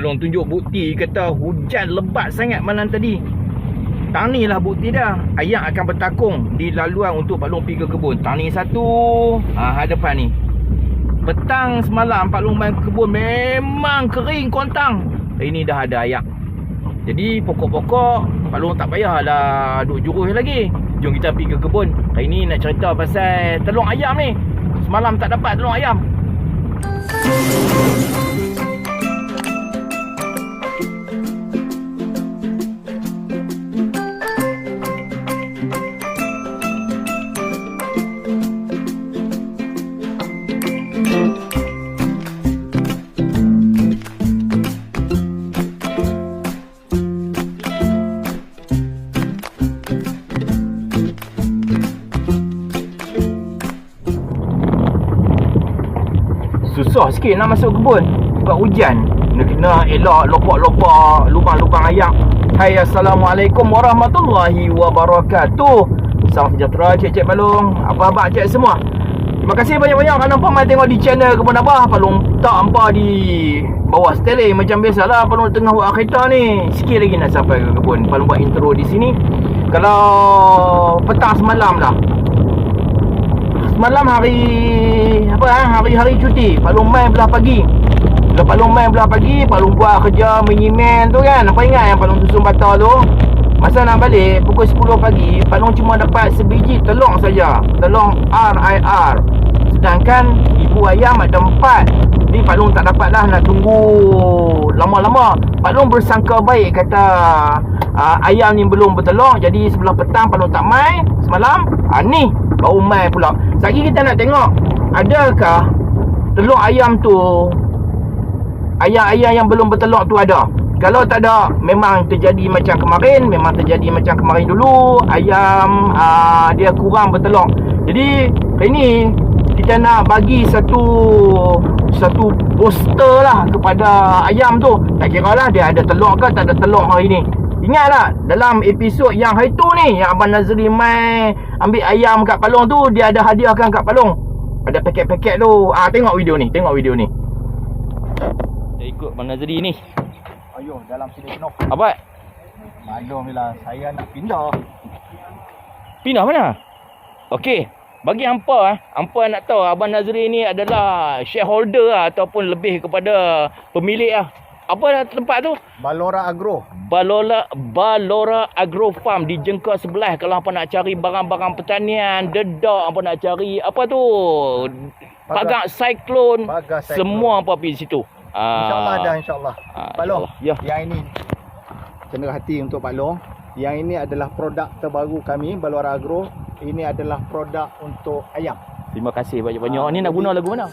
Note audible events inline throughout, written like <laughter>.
Long tunjuk bukti kata hujan lebat sangat malam tadi. Tang ni lah bukti dah. Ayam akan bertakung di laluan untuk Pak Long pergi ke kebun. Tang ni satu. Ha, hadapan ni. Petang semalam Pak Long main ke kebun memang kering kontang. Hari ni dah ada ayak. Jadi pokok-pokok Pak Long tak payahlah duk juruh lagi. Jom kita pergi ke kebun. Hari ni nak cerita pasal telur ayam ni. Semalam tak dapat telur ayam. Susah sikit nak masuk kebun Sebab hujan. Kena kena elak lopak-lopak Lubang-lubang ayam Hai Assalamualaikum Warahmatullahi Wabarakatuh. Salam sejahtera Cik-Cik Balung. Apa abang cik semua? Terima kasih banyak-banyak Kerana apa main tengok di channel Kebun Abah. Palung tak hampa di Bawah steling Macam biasalah Palung tengah buat kereta ni. Sikit lagi nak sampai ke kebun. Palung buat intro di sini? Kalau Petang semalam lah Semalam hari apa ah hari-hari cuti. Pak Long main belah pagi. Bila Pak Long main belah pagi Pak Long buat kerja menyimen tu kan. Apa ingat yang Pak Long susun bata tu? Masa nak balik pukul 10 pagi Pak Long cuma dapat sebiji telur saja. Telur RIR Sedangkan ibu ayam ada empat. Ni Pak Long tak dapat lah nak tunggu lama-lama. Pak Long bersangka baik kata uh, Ayam ni belum bertelur Jadi sebelah petang Pak Long tak main. Semalam uh, Ni baru main pula. Sekali kita nak tengok Adakah Telur ayam tu Ayam-ayam yang belum bertelur tu ada? Kalau tak ada Memang terjadi macam kemarin Memang terjadi macam kemarin dulu Ayam aa, Dia kurang bertelur. Jadi Hari ni Kita nak bagi satu Satu poster lah Kepada ayam tu. Tak kira lah Dia ada telur ke Tak ada telur hari ni Ingatlah dalam episod yang hari tu ni yang Abang Nazri mai ambil ayam kat Palong tu dia ada hadiahkan kat Palong. Ada paket-paket tu. Ah tengok video ni, tengok video ni. Saya ikut Abang Nazri ni. Ayuh dalam sini penuh. Apa? Maklum lah saya nak pindah. Pindah mana? Okey. Bagi hampa eh, hampa nak tahu Abang Nazri ni adalah shareholder lah, ataupun lebih kepada pemilik lah. Apa tempat tu? Balora Agro. Balora Balora Agro Farm di Jengka sebelah kalau apa nak cari barang-barang pertanian, dedak apa nak cari apa tu? Pagar siklon, Pagar cyclone. semua apa pergi situ. InsyaAllah Ah, ada insyaAllah. ah, Pak Long. Ya. Yang ini cenderung hati untuk Pak Long. Yang ini adalah produk terbaru kami Balora Agro. Ini adalah produk untuk ayam. Terima kasih banyak-banyak. Ah, Ni nak guna lagu mana?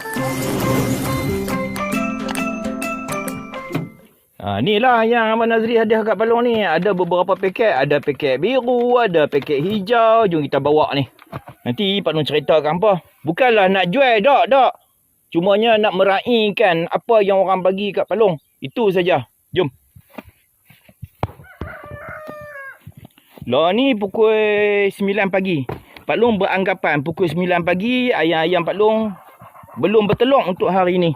Ha, ni lah yang Abang Nazri hadiah kat Balong ni. Ada beberapa paket. Ada paket biru, ada paket hijau. Jom kita bawa ni. Nanti Pak Long ceritakan apa. Bukanlah nak jual, tak, tak. Cumanya nak meraihkan apa yang orang bagi kat Palong. Itu saja. Jom. Lah ni pukul 9 pagi. Pak Long beranggapan pukul 9 pagi ayam-ayam Pak Long belum bertelur untuk hari ni.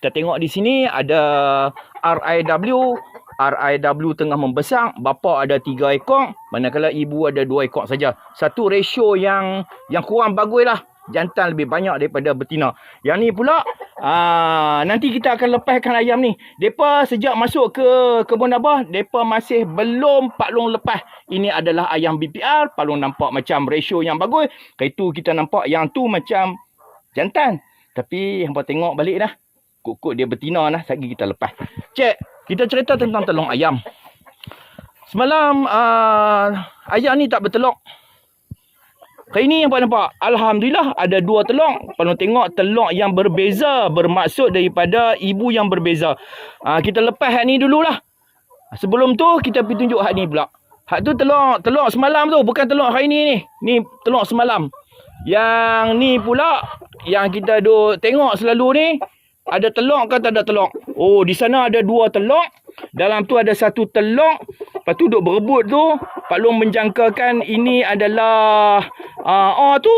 Kita tengok di sini ada RIW. RIW tengah membesar. Bapa ada 3 ekor. Manakala ibu ada 2 ekor saja. Satu ratio yang yang kurang bagus lah. Jantan lebih banyak daripada betina. Yang ni pula, aa, <laughs> nanti kita akan lepaskan ayam ni. Mereka sejak masuk ke kebun abah, mereka masih belum Pak Long lepas. Ini adalah ayam BPR. Pak Long nampak macam ratio yang bagus. Itu kita nampak yang tu macam jantan. Tapi hampa tengok balik dah. Kok-kok dia betina lah. Sagi kita lepas. Cik, kita cerita tentang telur ayam. Semalam uh, ayam ni tak bertelur. Hari ni hampa nampak. Alhamdulillah ada dua telur. Kalau tengok telur yang berbeza. Bermaksud daripada ibu yang berbeza. Uh, kita lepas hak ni dululah. Sebelum tu kita pergi tunjuk hak ni pula. Hak tu telur telur semalam tu. Bukan telur hari ni ni. Ni telur semalam. Yang ni pula. Yang kita duk tengok selalu ni. Ada telur ke tak ada telur? Oh, di sana ada dua telur. Dalam tu ada satu telur. Lepas tu duk berebut tu. Pak Long menjangkakan ini adalah... Uh, oh tu,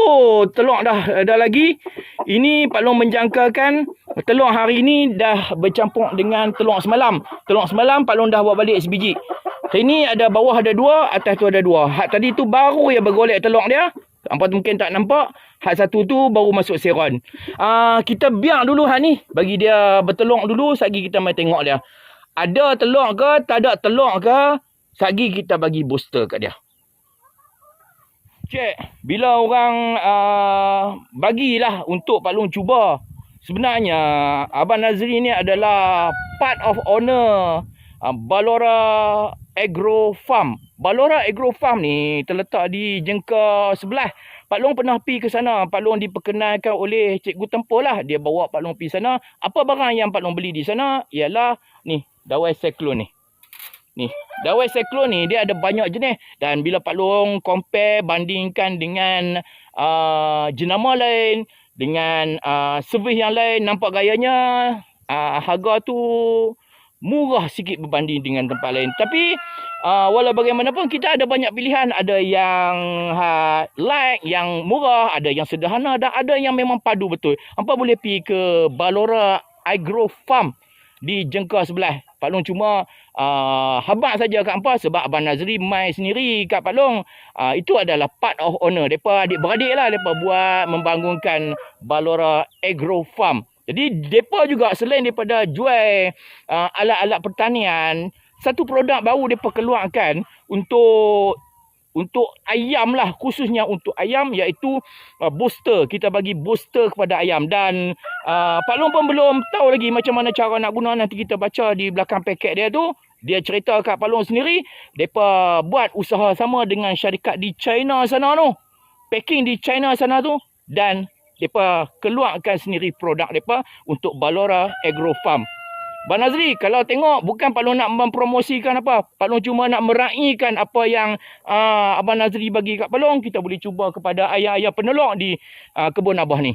telur dah ada lagi. Ini Pak Long menjangkakan telur hari ni dah bercampur dengan telur semalam. Telur semalam Pak Long dah bawa balik sebiji. Hari ni ada bawah ada dua, atas tu ada dua. Hak tadi tu baru yang bergolek telur dia. Hampa tu mungkin tak nampak. Hak satu tu baru masuk seron. Ah kita biar dulu hak ni. Bagi dia bertelur dulu. Sagi kita mai tengok dia. Ada telur ke, tak ada telur ke. Sagi kita bagi booster kat dia. Cik, bila orang uh, bagilah untuk Pak Long cuba. Sebenarnya Abang Nazri ni adalah part of owner uh, Balora Agro Farm. Balora Agro Farm ni terletak di Jengka sebelah. Pak Long pernah pergi ke sana. Pak Long diperkenalkan oleh Cikgu Tempur lah. Dia bawa Pak Long pergi sana. Apa barang yang Pak Long beli di sana? Ialah ni, dawai cyclone ni. Ni, dawai cyclone ni dia ada banyak jenis dan bila Pak Long compare bandingkan dengan uh, jenama lain dengan uh, servis yang lain nampak gayanya uh, harga tu murah sikit berbanding dengan tempat lain. Tapi uh, walau bagaimanapun kita ada banyak pilihan, ada yang uh, light, yang murah, ada yang sederhana dan ada yang memang padu betul. Hampa boleh pergi ke Balora Agro Farm di Jengka sebelah. Pak Long cuma uh, habaq saja kat hampa sebab Abang Nazri mai sendiri kat Pak Long. Uh, itu adalah part of owner. Mereka adik-beradik lah mereka buat membangunkan Balora Agro Farm. Jadi mereka juga selain daripada jual uh, alat-alat pertanian, satu produk baru mereka keluarkan untuk untuk ayam lah khususnya untuk ayam iaitu uh, booster. Kita bagi booster kepada ayam. Dan uh, Pak Long pun belum tahu lagi macam mana cara nak guna. Nanti kita baca di belakang paket dia tu. Dia cerita kat Pak Long sendiri depa buat usaha sama dengan syarikat di China sana tu. Packing di China sana tu. Dan depa keluarkan sendiri produk depa untuk Balora Agro Farm Abang Nazri, kalau tengok bukan Pak Long nak mempromosikan apa. Pak Long cuma nak meraihkan apa yang uh, Abang Nazri bagi kat Pak Long. Kita boleh cuba kepada ayah-ayah penelok di uh, kebun Abah ni.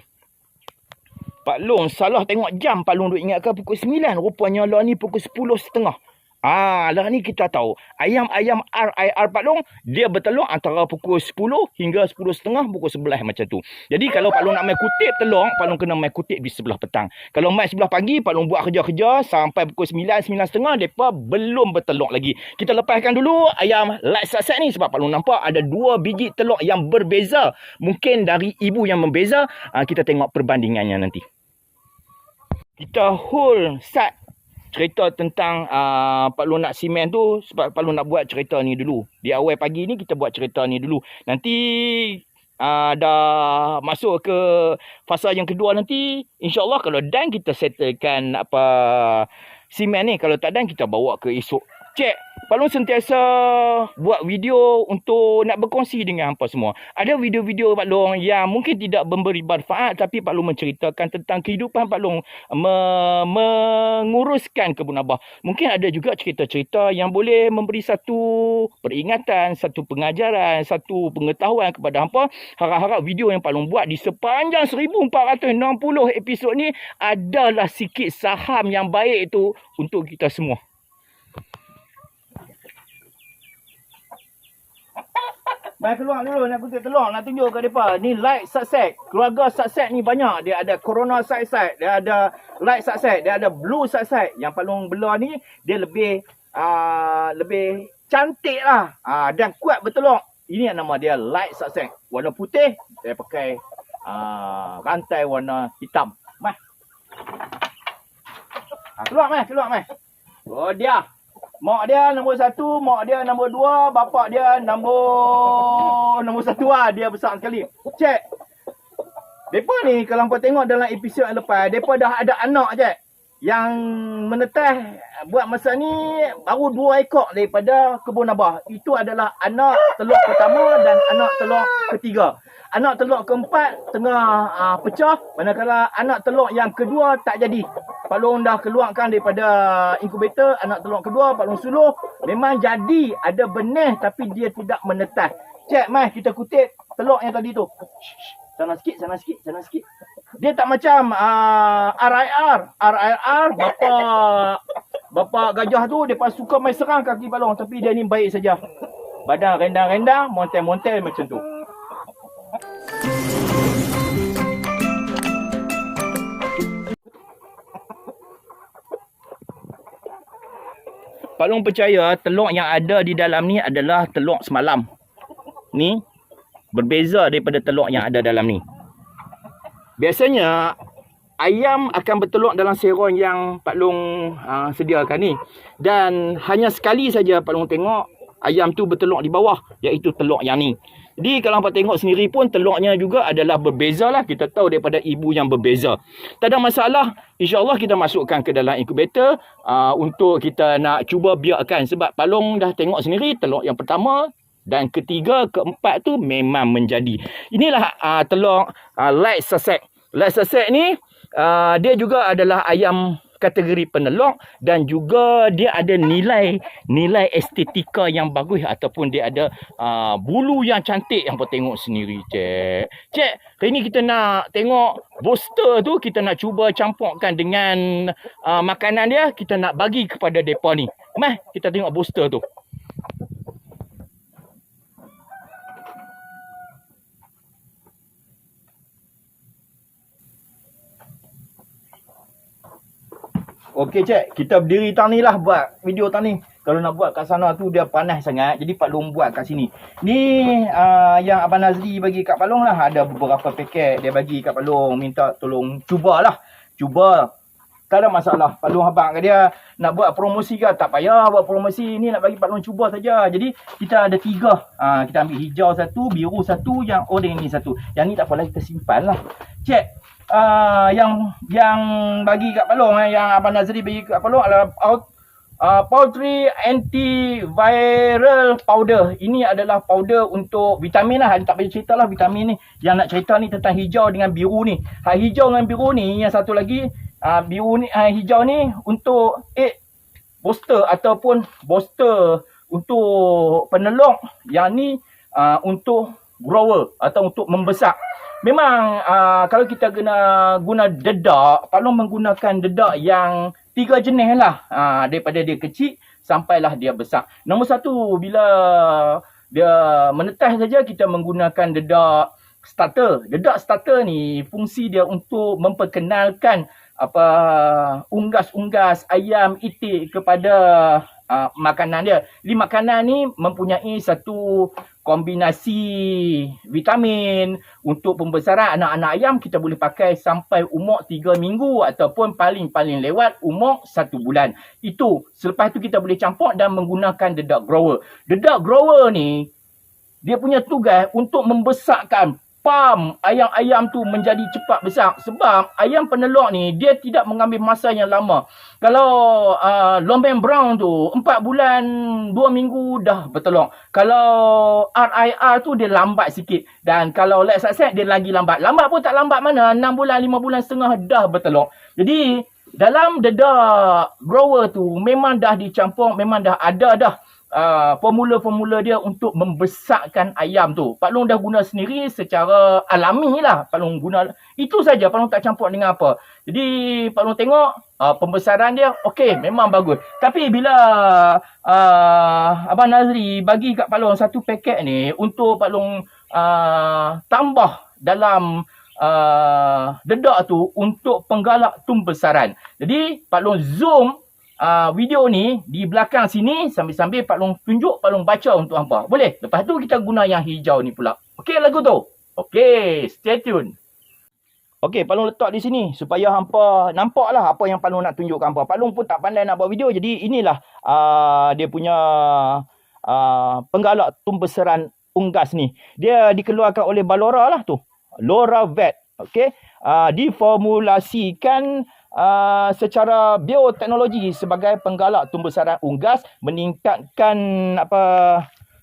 Pak Long salah tengok jam. Pak Long duk ingatkan pukul 9. Rupanya lah ni pukul 10.30. Ah, lah ni kita tahu. Ayam-ayam RIR Pak Long, dia bertelur antara pukul 10 hingga 10.30 pukul 11 macam tu. Jadi kalau Pak Long nak main kutip telur, Pak Long kena main kutip di sebelah petang. Kalau main sebelah pagi, Pak Long buat kerja-kerja sampai pukul 9, 9.30, mereka belum bertelur lagi. Kita lepaskan dulu ayam light sunset ni sebab Pak Long nampak ada dua biji telur yang berbeza. Mungkin dari ibu yang membeza, ah, kita tengok perbandingannya nanti. Kita whole set cerita tentang uh, Pak Long nak simen tu sebab Pak Long nak buat cerita ni dulu. Di awal pagi ni kita buat cerita ni dulu. Nanti uh, dah masuk ke fasa yang kedua nanti insyaallah kalau dan kita settlekan apa simen ni kalau tak dan kita bawa ke esok. Cek Pak Long sentiasa buat video untuk nak berkongsi dengan hampa semua. Ada video-video Pak Long yang mungkin tidak memberi manfaat tapi Pak Long menceritakan tentang kehidupan Pak Long me- menguruskan kebun abah. Mungkin ada juga cerita-cerita yang boleh memberi satu peringatan, satu pengajaran, satu pengetahuan kepada hampa. Harap-harap video yang Pak Long buat di sepanjang 1460 episod ni adalah sikit saham yang baik itu untuk kita semua. Mai keluar dulu nak kutip telur nak tunjuk ke depa. Ni light sunset. Keluarga sunset ni banyak. Dia ada corona sunset, dia ada light sunset, dia ada blue sunset. Yang paling belah ni dia lebih uh, lebih cantik lah. Uh, dan kuat bertelur. Ini yang nama dia light sunset. Warna putih dia pakai uh, rantai warna hitam. Mai. Keluar mai, keluar mai. Oh dia. Mak dia nombor satu, mak dia nombor dua, bapak dia nombor nombor satu lah. Dia besar sekali. Cek. Mereka ni kalau hampa tengok dalam episod yang lepas, mereka dah ada anak je. Yang menetas buat masa ni baru dua ekor daripada kebun abah. Itu adalah anak telur pertama dan anak telur ketiga. Anak telur keempat tengah uh, pecah. Manakala anak telur yang kedua tak jadi. Pak Long dah keluarkan daripada inkubator anak telur kedua, Pak Long suluh. Memang jadi ada benih tapi dia tidak menetas. Cek mai kita kutip telur yang tadi tu. Sana sikit, sana sikit, sana sikit. Dia tak macam uh, RIR. RIR bapa bapa gajah tu dia pas suka main serang kaki Pak Long tapi dia ni baik saja. Badan rendang-rendang, montel-montel macam tu. Pak Long percaya telur yang ada di dalam ni adalah telur semalam. Ni berbeza daripada telur yang ada dalam ni. Biasanya ayam akan bertelur dalam seron yang Pak Long uh, sediakan ni. Dan hanya sekali saja Pak Long tengok ayam tu bertelur di bawah iaitu telur yang ni. Jadi kalau hampa tengok sendiri pun telurnya juga adalah berbeza lah. Kita tahu daripada ibu yang berbeza. Tak ada masalah. InsyaAllah kita masukkan ke dalam incubator uh, untuk kita nak cuba biarkan. Sebab Palong dah tengok sendiri telur yang pertama dan ketiga, keempat tu memang menjadi. Inilah uh, telur uh, light sussex. Light sussex ni uh, dia juga adalah ayam kategori penelok dan juga dia ada nilai nilai estetika yang bagus ataupun dia ada uh, bulu yang cantik yang tengok sendiri cek. Cek, hari ni kita nak tengok booster tu kita nak cuba campurkan dengan uh, makanan dia kita nak bagi kepada depa ni. Meh, kita tengok booster tu. Okey cik, kita berdiri tang ni lah buat video tang ni. Kalau nak buat kat sana tu dia panas sangat. Jadi Pak Long buat kat sini. Ni uh, yang Abang Nazri bagi kat Pak Long lah. Ada beberapa paket dia bagi kat Pak Long. Minta tolong cubalah. Cuba. Tak ada masalah. Pak Long abang kat dia nak buat promosi ke. Tak payah buat promosi. Ni nak bagi Pak Long cuba saja. Jadi kita ada tiga. Uh, kita ambil hijau satu, biru satu, yang oranye ni satu. Yang ni tak apalah kita simpan lah. Cek uh, yang yang bagi kat Palong eh, yang Abang Nazri bagi kat Palong adalah uh, poultry antiviral powder. Ini adalah powder untuk vitamin lah. Tak payah cerita lah vitamin ni. Yang nak cerita ni tentang hijau dengan biru ni. Hak hijau dengan biru ni, yang satu lagi uh, biru ni, uh, hijau ni untuk egg booster ataupun booster untuk penelok. Yang ni uh, untuk grower atau untuk membesar. Memang uh, kalau kita guna guna dedak, kalau menggunakan dedak yang tiga jenis lah. Uh, daripada dia kecil sampailah dia besar. Nombor satu, bila dia menetas saja kita menggunakan dedak starter. Dedak starter ni fungsi dia untuk memperkenalkan apa unggas-unggas ayam itik kepada uh, makanan dia. Jadi makanan ni mempunyai satu kombinasi vitamin untuk pembesaran anak-anak ayam kita boleh pakai sampai umur 3 minggu ataupun paling-paling lewat umur 1 bulan. Itu selepas tu kita boleh campur dan menggunakan dedak grower. Dedak grower ni dia punya tugas untuk membesarkan pam ayam-ayam tu menjadi cepat besar sebab ayam penelok ni dia tidak mengambil masa yang lama. Kalau uh, lomben brown tu 4 bulan 2 minggu dah bertelur kalau RIR tu dia lambat sikit. Dan kalau let's set dia lagi lambat. Lambat pun tak lambat mana 6 bulan 5 bulan setengah dah bertelur jadi dalam dedak grower tu memang dah dicampur memang dah ada dah uh, formula-formula dia untuk membesarkan ayam tu. Pak Long dah guna sendiri secara alami lah. Pak Long guna. Itu saja Pak Long tak campur dengan apa. Jadi Pak Long tengok uh, pembesaran dia okey memang bagus. Tapi bila uh, Abang Nazri bagi kat Pak Long satu paket ni untuk Pak Long uh, tambah dalam uh, dedak tu untuk penggalak pembesaran. Jadi Pak Long zoom uh, video ni di belakang sini sambil-sambil Pak Long tunjuk, Pak Long baca untuk hampa. Boleh? Lepas tu kita guna yang hijau ni pula. Okey lagu tu? Okey, stay tune. Okey, Pak Long letak di sini supaya hampa nampaklah apa yang Pak Long nak tunjuk hampa. Pak Long pun tak pandai nak buat video jadi inilah uh, dia punya uh, penggalak tumbeseran unggas ni. Dia dikeluarkan oleh Balora lah tu. Lora Vet. Okey. Uh, diformulasikan uh, secara bioteknologi sebagai penggalak tumbesaran unggas meningkatkan apa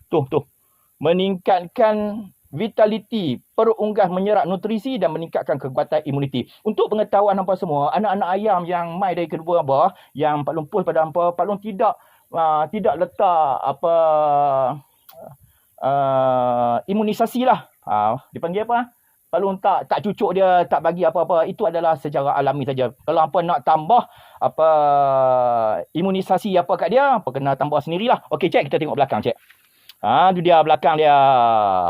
tu tu meningkatkan vitality perunggas menyerap nutrisi dan meningkatkan kekuatan imuniti. Untuk pengetahuan hampa semua, anak-anak ayam yang mai dari kedua bawah yang Pak post pada hampa, Pak Long tidak uh, tidak letak apa uh, imunisasi lah. Uh, dipanggil apa? Kalau tak tak cucuk dia tak bagi apa-apa itu adalah secara alami saja. Kalau apa nak tambah apa imunisasi apa kat dia apa kena tambah sendirilah. Okey cek kita tengok belakang cek. Ha tu dia belakang dia.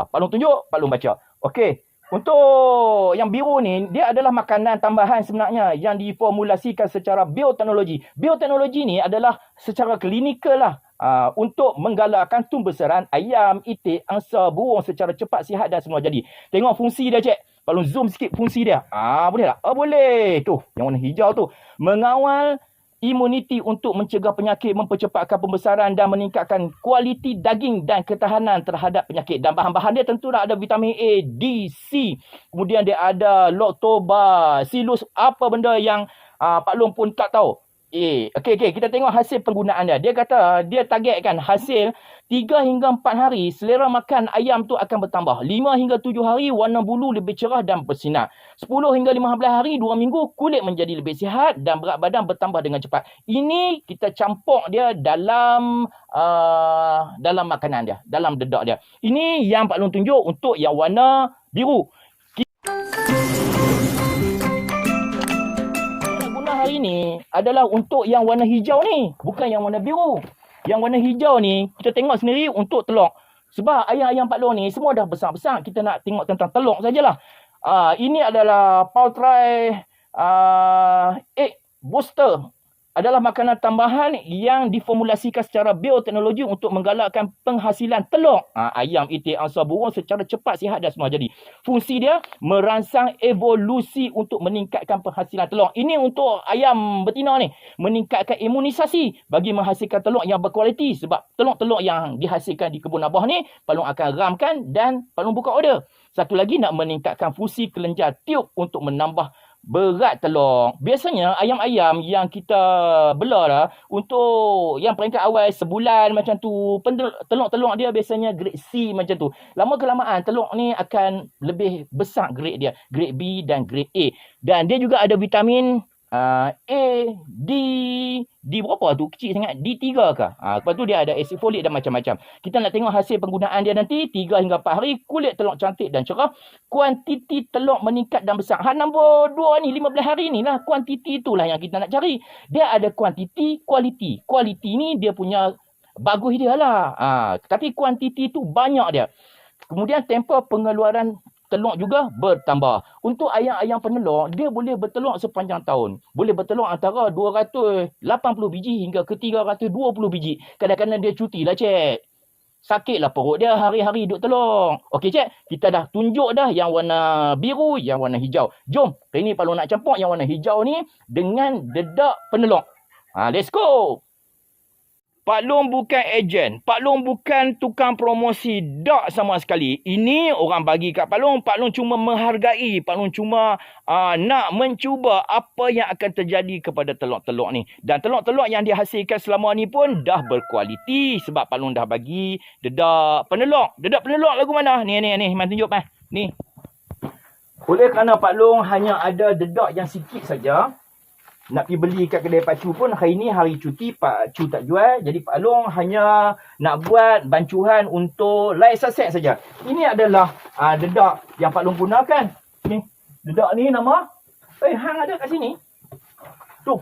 Pak Long tunjuk Pak Long baca. Okey Untuk yang biru ni, dia adalah makanan tambahan sebenarnya yang diformulasikan secara bioteknologi. Bioteknologi ni adalah secara klinikal lah. Uh, untuk menggalakkan tumbesaran ayam, itik, angsa, burung secara cepat, sihat dan semua jadi. Tengok fungsi dia, cik. Kalau zoom sikit fungsi dia. Ah, boleh tak? Oh, boleh. Tu, yang warna hijau tu. Mengawal imuniti untuk mencegah penyakit, mempercepatkan pembesaran dan meningkatkan kualiti daging dan ketahanan terhadap penyakit. Dan bahan-bahan dia tentu ada vitamin A, D, C. Kemudian dia ada lactobacillus. Apa benda yang uh, Pak Long pun tak tahu. Eh, okey okey kita tengok hasil penggunaan dia. Dia kata dia targetkan hasil 3 hingga 4 hari selera makan ayam tu akan bertambah. 5 hingga 7 hari warna bulu lebih cerah dan bersinar. 10 hingga 15 hari 2 minggu kulit menjadi lebih sihat dan berat badan bertambah dengan cepat. Ini kita campur dia dalam uh, dalam makanan dia, dalam dedak dia. Ini yang Pak Long tunjuk untuk yang warna biru. guna hari ni adalah untuk yang warna hijau ni, bukan yang warna biru. Yang warna hijau ni kita tengok sendiri untuk telur. Sebab ayam-ayam Pak Long ni semua dah besar-besar. Kita nak tengok tentang telur sajalah. Uh, ini adalah poultry uh, egg booster adalah makanan tambahan yang diformulasikan secara bioteknologi untuk menggalakkan penghasilan telur ha, ayam, itik, angsa, burung secara cepat, sihat dan semua jadi. Fungsi dia merangsang evolusi untuk meningkatkan penghasilan telur. Ini untuk ayam betina ni. Meningkatkan imunisasi bagi menghasilkan telur yang berkualiti. Sebab telur-telur yang dihasilkan di kebun abah ni, Palung akan ramkan dan Palung buka order. Satu lagi nak meningkatkan fungsi kelenjar tiup untuk menambah berat telur. Biasanya ayam-ayam yang kita belah lah untuk yang peringkat awal sebulan macam tu, telur-telur dia biasanya grade C macam tu. Lama kelamaan telur ni akan lebih besar grade dia, grade B dan grade A. Dan dia juga ada vitamin uh, A, D, D berapa tu? Kecil sangat. D3 ke? Uh, lepas tu dia ada acid folic dan macam-macam. Kita nak tengok hasil penggunaan dia nanti. 3 hingga 4 hari. Kulit telur cantik dan cerah. Kuantiti telur meningkat dan besar. Ha, nombor 2 ni, 15 hari ni lah. Kuantiti itulah yang kita nak cari. Dia ada kuantiti, kualiti. Kualiti ni dia punya bagus dia lah. Uh, tapi kuantiti tu banyak dia. Kemudian tempoh pengeluaran telur juga bertambah. Untuk ayam-ayam penelur, dia boleh bertelur sepanjang tahun. Boleh bertelur antara 280 biji hingga ke 320 biji. Kadang-kadang dia cuti lah, cik. Sakitlah perut dia hari-hari duduk telur. Okey, cik. Kita dah tunjuk dah yang warna biru, yang warna hijau. Jom, hari ni kalau nak campur yang warna hijau ni dengan dedak penelur. Ha, let's go! Pak Long bukan ejen. Pak Long bukan tukang promosi. Tak sama sekali. Ini orang bagi kat Pak Long. Pak Long cuma menghargai. Pak Long cuma uh, nak mencuba apa yang akan terjadi kepada telur-telur ni. Dan telur-telur yang dihasilkan selama ni pun dah berkualiti. Sebab Pak Long dah bagi dedak penelur. Dedak penelur lagu mana? Ni, ni, ni. Mana tunjuk, Pak. Ni. Oleh kerana Pak Long hanya ada dedak yang sikit saja nak pergi beli kat kedai Pak Cu pun hari ni hari cuti Pak Cu tak jual. Jadi Pak Long hanya nak buat bancuhan untuk light sunset saja. Ini adalah uh, dedak yang Pak Long gunakan. Ni, dedak ni nama. Eh, hang ada kat sini. Tu.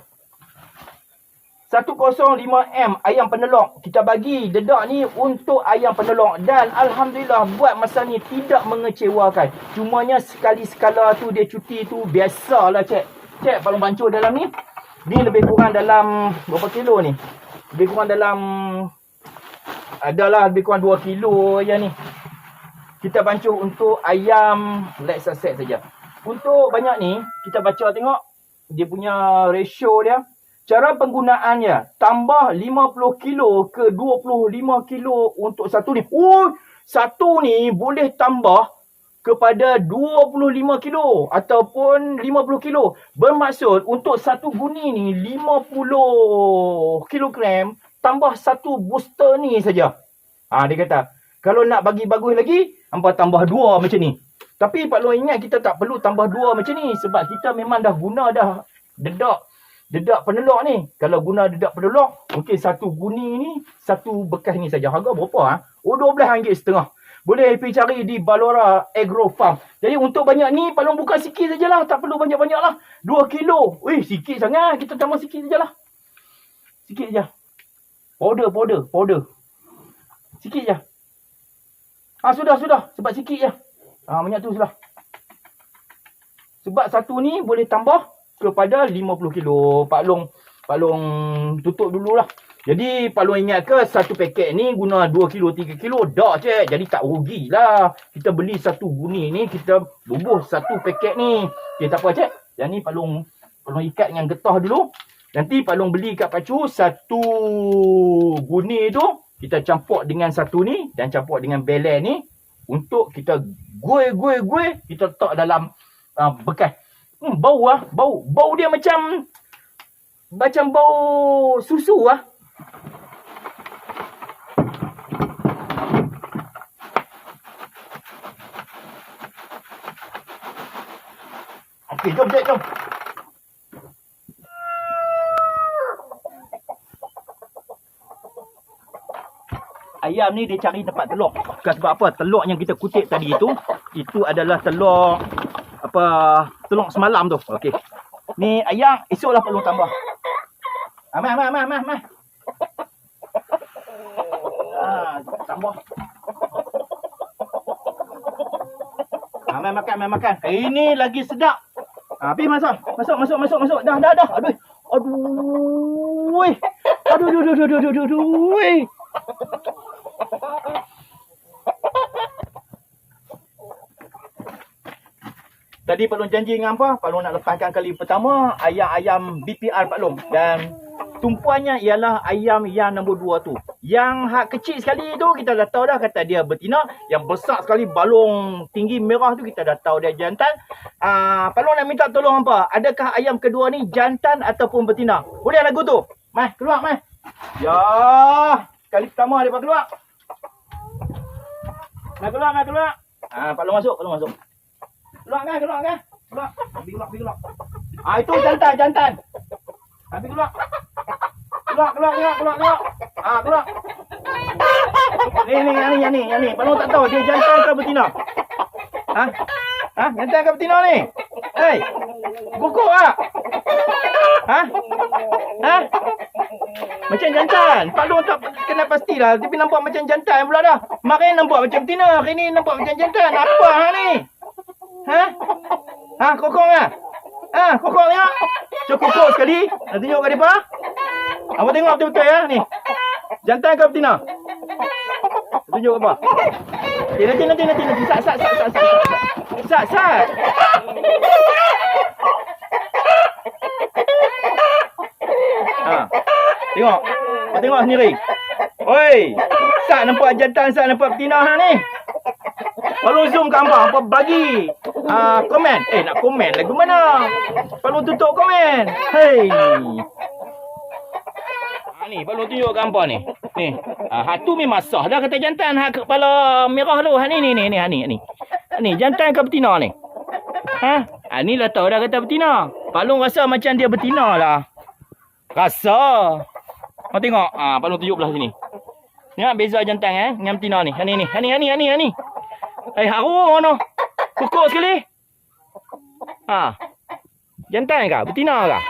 105M ayam penelok. Kita bagi dedak ni untuk ayam penelok. Dan Alhamdulillah buat masa ni tidak mengecewakan. Cumanya sekali-sekala tu dia cuti tu biasalah cik. Cek paling bancuh dalam ni. Ni lebih kurang dalam berapa kilo ni? Lebih kurang dalam adalah lebih kurang 2 kilo je ni. Kita bancuh untuk ayam let's set saja. Untuk banyak ni, kita baca tengok dia punya ratio dia. Cara penggunaannya, tambah 50 kilo ke 25 kilo untuk satu ni. Oh, satu ni boleh tambah kepada 25 kilo ataupun 50 kilo. Bermaksud untuk satu guni ni 50 kilogram tambah satu booster ni saja. Ha, dia kata, kalau nak bagi bagus lagi, hampa tambah dua macam ni. Tapi Pak Long ingat kita tak perlu tambah dua macam ni sebab kita memang dah guna dah dedak dedak penelok ni. Kalau guna dedak penelok, mungkin satu guni ni, satu bekas ni saja. Harga berapa? Ha? Oh, RM12.5. Boleh pergi cari di Balora Agro Farm. Jadi untuk banyak ni, paling buka sikit sajalah. Tak perlu banyak-banyak lah. 2 kilo. Wih, sikit sangat. Kita tambah sikit sajalah. Sikit saja. Powder, powder, powder. Sikit je. Ah, sudah, sudah. Sebab sikit je. Ah, banyak tu sudah. Sebab satu ni boleh tambah kepada 50 kilo. Pak Long Pak Long tutup dululah. Jadi Pak Long ingat ke satu paket ni guna 2 kilo 3 kilo dah cik. Jadi tak rugilah. Kita beli satu guni ni kita bubuh satu paket ni. Okey tak apa cik. Yang ni Pak Long Pak Long ikat dengan getah dulu. Nanti Pak Long beli kat Pacu satu guni tu kita campur dengan satu ni dan campur dengan belen ni untuk kita gue-gue-gue kita letak dalam uh, bekas. Hmm, bau ah, bau. Bau dia macam macam bau susu ah. Okey, jom, jom, jom. ayam ni dia cari tempat telur. Bukan sebab apa? Telur yang kita kutip tadi itu, itu adalah telur apa telur semalam tu. Okey. Ni ayam esoklah perlu tambah. Amai, amai, amai, amai. Ah, tambah. Amai makan, amai makan. Ini lagi sedap. Ah, pergi masuk. Masuk, masuk, masuk, masuk. Dah, dah, dah. Aduh. Aduh. Aduh, aduh, aduh, aduh, aduh, aduh, aduh. Tadi Pak Long janji dengan apa? Pak Long nak lepaskan kali pertama ayam-ayam BPR Pak Long. Dan tumpuannya ialah ayam yang nombor dua tu. Yang hak kecil sekali tu kita dah tahu dah kata dia betina. Yang besar sekali balong tinggi merah tu kita dah tahu dia jantan. Ah, Pak Long nak minta tolong apa? Adakah ayam kedua ni jantan ataupun betina? Boleh lagu tu? Mai, keluar mai. Ya, kali pertama dia keluar. Nak keluar, nak keluar. Ah, Pak Long masuk, Pak Long masuk. Keluar kan, keluar kan? Keluar. Pergi keluar. Ah, itu jantan, jantan. Habis keluar. Keluar, keluar, keluar, keluar, keluar. Ah, keluar. Ni, ni, yang ni, yang ni, yang ni. Long tak tahu dia jantan ke betina. Ha? Ha? Jantan ke betina ni? Hei. Kukuh ah. Ha? Ha? Macam jantan. Pak Long tak kena pastilah. Tapi nampak macam jantan pula dah. Makin nampak macam betina. Hari ni nampak macam jantan. Apa hang ni? Ha? Ha? Kokong ah? Kokong tengok. Cukup kokong sekali. Nak tunjuk kat dia Apa tengok betul-betul ya ni. Jantan ke betina? Tunjuk apa? Okay, nanti, nanti, nanti, nanti. Sat, sat, sat, sat, sat. Sat. Ha. Tengok. Kau tengok sendiri. Oi. Sat nampak jantan, sat nampak betina hang ni. Kalau zoom hangpa, hangpa bagi uh, komen. Eh, nak komen lagu mana? Kalau tutup komen. Hei. Ha, ni, baru tunjuk hangpa ni. Ni. Ha, ha tu memang sah dah kata jantan. Ha, kepala merah tu. Ha, ni, ni, ni, ni, ha, ni, ni. Ha, ni, jantan ke betina ni? Ha? Ha, ni lah tahu dah kata betina. Palung rasa macam dia betina lah. Rasa. Kau tengok. Ha, Palung tunjuk belah sini. Tengok beza jantan eh. Dengan betina ni. Ha, ni, ni. Ha, ni, ha, ni, ha, ni, ni. Eh, harum mana? Kukuk sekali. Ha. Jantan kah? Betina kah?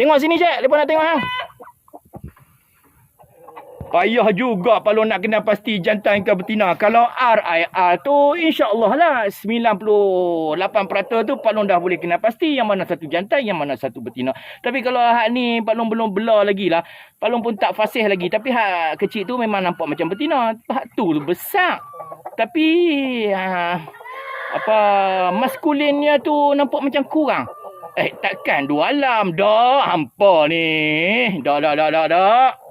Tengok sini, Cik. Lepas nak tengok, ha? Payah juga kalau nak kena pasti jantan ke betina. Kalau RIR tu, insyaAllah lah. 98% tu Pak Long dah boleh kena pasti yang mana satu jantan, yang mana satu betina. Tapi kalau hak ni Pak Long belum bela lagi lah. Pak Long pun tak fasih lagi. Tapi hak kecil tu memang nampak macam betina. Hak tu besar. Tapi ha, apa maskulinnya tu nampak macam kurang. Eh takkan dua alam dah hampa ni. Dah dah dah dah dah.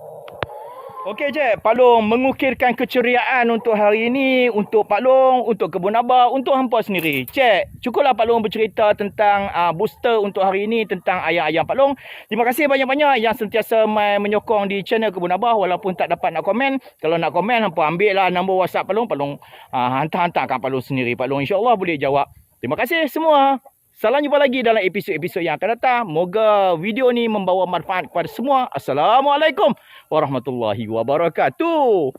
Okey je, Pak Long mengukirkan keceriaan untuk hari ini untuk Pak Long, untuk kebun abah, untuk hampa sendiri. Cek, cukuplah Pak Long bercerita tentang uh, booster untuk hari ini tentang ayam-ayam Pak Long. Terima kasih banyak-banyak yang sentiasa menyokong di channel kebun abah walaupun tak dapat nak komen. Kalau nak komen hampa ambil lah nombor WhatsApp Pak Long, Pak Long uh, hantar-hantarkan Pak Long sendiri. Pak Long insya-Allah boleh jawab. Terima kasih semua. Salam jumpa lagi dalam episod-episod yang akan datang. Moga video ni membawa manfaat kepada semua. Assalamualaikum warahmatullahi wabarakatuh.